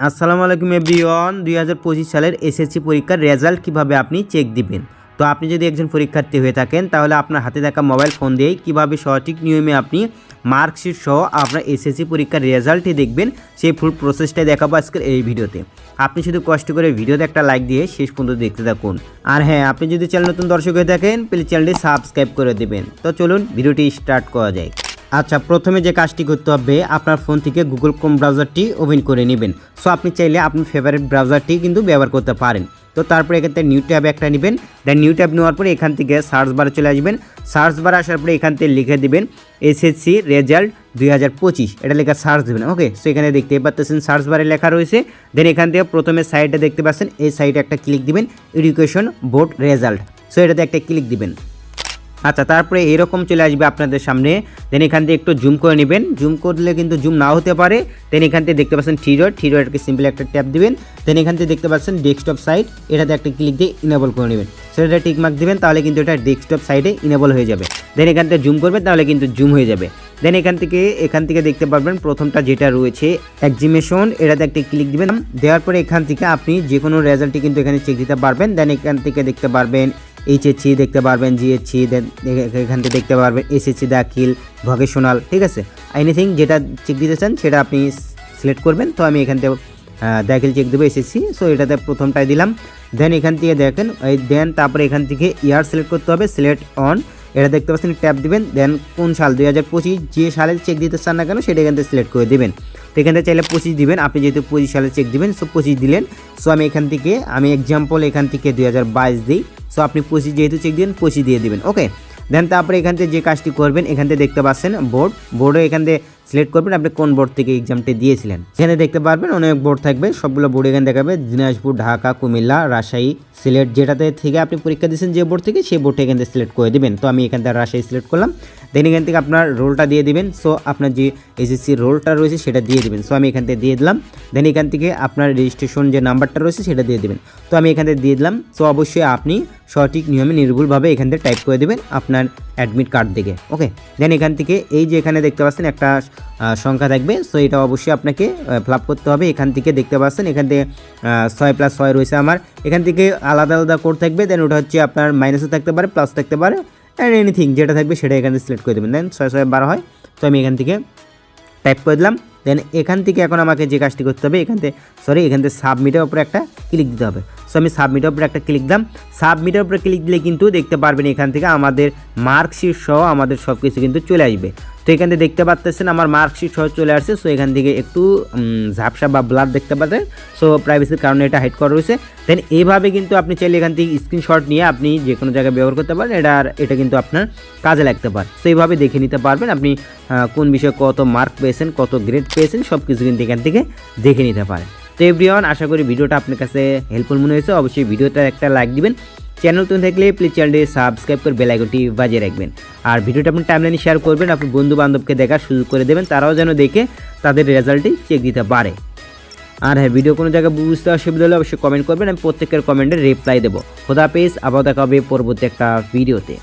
আসসালামু আলাইকুম এভরিওয়ান। দুই হাজার পঁচিশ সালের এসএসসি পরীক্ষার রেজাল্ট কীভাবে আপনি চেক দিবেন? তো আপনি যদি একজন পরীক্ষার্থী হয়ে থাকেন, তাহলে আপনার হাতে থাকা মোবাইল ফোন দিয়েই কীভাবে সঠিক নিয়মে আপনি মার্কশিট সহ আপনার এসএসসি পরীক্ষার রেজাল্টই দেখবেন, সেই ফুল প্রসেসটাই দেখাবো আজকের এই ভিডিওতে। আপনি শুধু কষ্ট করে ভিডিওতে একটা লাইক দিয়ে শেষ পর্যন্ত দেখতে থাকুন। আর হ্যাঁ আপনি যদি চ্যানেল নতুন দর্শক হয়ে থাকেন প্লিজ চ্যানেলটি সাবস্ক্রাইব করে দেবেন। তো চলুন ভিডিওটি স্টার্ট করা যায় আচ্ছা প্রথমে যে কাজটি করতে হবে, আপনার ফোন থেকে গুগল ক্রোম ব্রাউজারটি ওপেন করে নেবেন। সো আপনি চাইলে আপনার ফেভারিট ব্রাউজারটি কিন্তু ব্যবহার করতে পারেন। তো তারপরে এখান থেকে নিউ ট্যাব একটা নেবেন। দেন নিউ ট্যাব নেওয়ার পরে এখান থেকে সার্চ বারে চলে আসবেন। সার্চ বারে আসার পরে এখান থেকে লিখে দিবেন এসএসসি রেজাল্ট দুই হাজার পঁচিশ। এটা লেখা সার্চ দেবেন ওকে সো এখানে দেখতেই পাচ্ছেন সার্চ বারে লেখা রয়েছে। দেন এখান থেকে প্রথমে সাইডে দেখতে পাচ্ছেন। এই সাইডে একটা ক্লিক দিবেন এডুকেশন বোর্ড রেজাল্ট সো এটাতে একটা ক্লিক দিবেন। আচ্ছা তারপরে এরকম চলে আসবে আপনাদের সামনে। দেন এখান থেকে একটু জুম করে নেবেন। জুম করলে কিন্তু জুম নাও হতে পারে। দেন এখান থেকে দেখতে পাচ্ছেন থ্রি ডট থ্রি ডটকে সিম্পলি একটা ট্যাপ দিবেন। দেন এখান থেকে দেখতে পাচ্ছেন ডেস্কটপ সাইট এটাতে একটা ক্লিক দিয়ে ইনেবল করে নেবেন। সেটা টিক মার্ক দিবেন, তাহলে কিন্তু এটা ডেস্কটপ সাইটে ইনেবল হয়ে যাবে। দেন এখান থেকে জুম করবেন, তাহলে কিন্তু জুম হয়ে যাবে। দেন এখান থেকে এখান থেকে দেখতে পারবেন প্রথমটা যেটা রয়েছে এক্সিমেশন এটাতে একটা ক্লিক দিবেন। দেওয়ার পরে এখান থেকে আপনি যে কোনো রেজাল্টই কিন্তু এখানে চেক দিতে পারবেন। দেন এখান থেকে দেখতে পারবেন এইচএসসি দেখতে পারবেন জিএসসি দেন এখান থেকে দেখতে পারবেন এসএসসি দাখিল ভকেশনাল, ঠিক আছে? এনিথিং যেটা চেক দিতে চান, সেটা আপনি সিলেক্ট করবেন, তো আমি এখান থেকে দাখিল চেক দেবো এসএসসি সো এটাতে প্রথমটাই দিলাম। দেন এখান থেকে দেখেন, এই দেন তারপরে এখান থেকে ইয়ার সিলেক্ট করতে হবে সিলেক্ট অন এটা দেখতে পাচ্ছেন ট্যাপ দিবেন দেন কোন সাল, দুই হাজার পঁচিশ, যে সালে চেক দিতে চান না কেন, সেটা এখান থেকে সিলেক্ট করে দেবেন। তো এখান থেকে চাইলে পঁচিশ দিবেন, আপনি যেহেতু পঁচিশ সালে চেক দিবেন সো পঁচিশ দিলেন সো আমি এখান থেকে, আমি এক্সাম্পল এখান থেকে দুই হাজার বাইশ দিই। সো আপনি পঁচিশ, যেহেতু চেক দিবেন পঁচিশ দিয়ে দেবেন ওকে দেন তারপরে এখান থেকে যে কাজটি করবেন, এখান থেকে দেখতে পাচ্ছেন বোর্ড বোর্ডে এখান থেকে সিলেক্ট করবেন আপনি কোন বোর্ড থেকে এক্সামটি দিয়েছিলেন। এখানে দেখতে পারবেন অনেক বোর্ড থাকবে, সবগুলো বোর্ড এখানে দেখাবে, দিনাজপুর, ঢাকা, কুমিল্লা, রাজশাহী, সিলেট, যেটাতে থেকে আপনি পরীক্ষা দিয়েছেন যে বোর্ড থেকে, সেই বোর্ডটা এখান থেকে সিলেক্ট করে দেবেন। তো আমি এখান থেকে রাজশাহী সিলেক্ট করলাম, দেন এখান থেকে আপনার রোলটা দিয়ে দিবেন। সো আপনার যে এসএসসি রোলটা রয়েছে, সেটা দিয়ে দিবেন। সো আমি এখান থেকে দিয়ে দিলাম, দেন এখান থেকে আপনার রেজিস্ট্রেশন যে নাম্বারটা রয়েছে, সেটা দিয়ে দিবেন। তো আমি এখান থেকে দিয়ে দিলাম, সো অবশ্যই আপনি সঠিক নিয়মে নির্ভুলভাবে এখান থেকে টাইপ করে দেবেন আপনার অ্যাডমিট কার্ড থেকে ওকে দেন এখান থেকে এই যে এখানে দেখতে পাচ্ছেন একটা সংখ্যা থাকবে। সো এটা অবশ্যই আপনাকে ফিল আপ করতে হবে। এখান থেকে দেখতে পাচ্ছেন, এখান থেকে ছয় প্লাস ছয় রয়েছে আমার। এখান থেকে আলাদা আলাদা কোড থাকবে। দেন ওটা হচ্ছে আপনার মাইনাসও থাকতে পারে প্লাস থাকতে পারে অ্যান্ড এনিথিং যেটা থাকবে সেটা এখানে সিলেক্ট করে দেবেন। দেন ছয় ছয় বারো হয়। তো আমি এখান থেকে টাইপ করে দিলাম। দেন এখান থেকে এখন আমাকে যে কাজটি করতে হবে, এখান থেকে সরি এখান থেকে সাবমিটের উপরে একটা ক্লিক দিতে হবে। সো আমি সাবমিটের উপরে একটা ক্লিক দিলাম। সাবমিটের উপরে ক্লিক দিলে কিন্তু দেখতে পারবেন এখান থেকে আমাদের মার্কশিট সহ আমাদের সব কিছু কিন্তু চলে আসবে। তো এখান থেকে দেখতে পাচ্ছেন আমার মার্কশিট সহ চলে আসছে। সো এখান থেকে একটু ঝাপসা বা ব্লাড দেখতে পাচ্ছেন সো প্রাইভেসির কারণে এটা হাইড করা রয়েছে। দেন এইভাবে কিন্তু আপনি চাইলে এখান থেকে স্ক্রিনশট নিয়ে আপনি যে কোনো জায়গায় ব্যবহার করতে পারেন। এটা আর, এটা কিন্তু আপনার কাজে লাগতে পারে। তো এইভাবে দেখে নিতে পারবেন আপনি কোন বিষয়ে কত মার্ক পেয়েছেন, কত গ্রেড পেয়েছেন সব কিছু কিন্তু এখান থেকে দেখে নিতে পারেন। তো এভরিওয়ান, আশা করি ভিডিওটা আপনার কাছে হেল্পফুল মনে হয়েছে। অবশ্যই ভিডিওটা একটা লাইক দিবেন। চ্যানেল তুমি থাকলে প্লিজ চ্যানেলটি সাবস্ক্রাইব করে বেল আইকনটি বাজিয়ে রাখবেন। আর ভিডিওটা আপনি টাইমলাইনে শেয়ার করবেন আপনি বন্ধু বান্ধবকে দেখার সুযোগ করে দেবেন, তারাও যেন দেখে তাদের রেজাল্টটি চেক দিতে পারে। আর হ্যাঁ ভিডিও কোনো জায়গায় বুঝতে অসুবিধা হলে অবশ্যই কমেন্ট করবেন, আমি প্রত্যেকের কমেন্টে রিপ্লাই দেবো। খোদা পেজ আবার দেখা হবে পরবর্তী একটা ভিডিওতে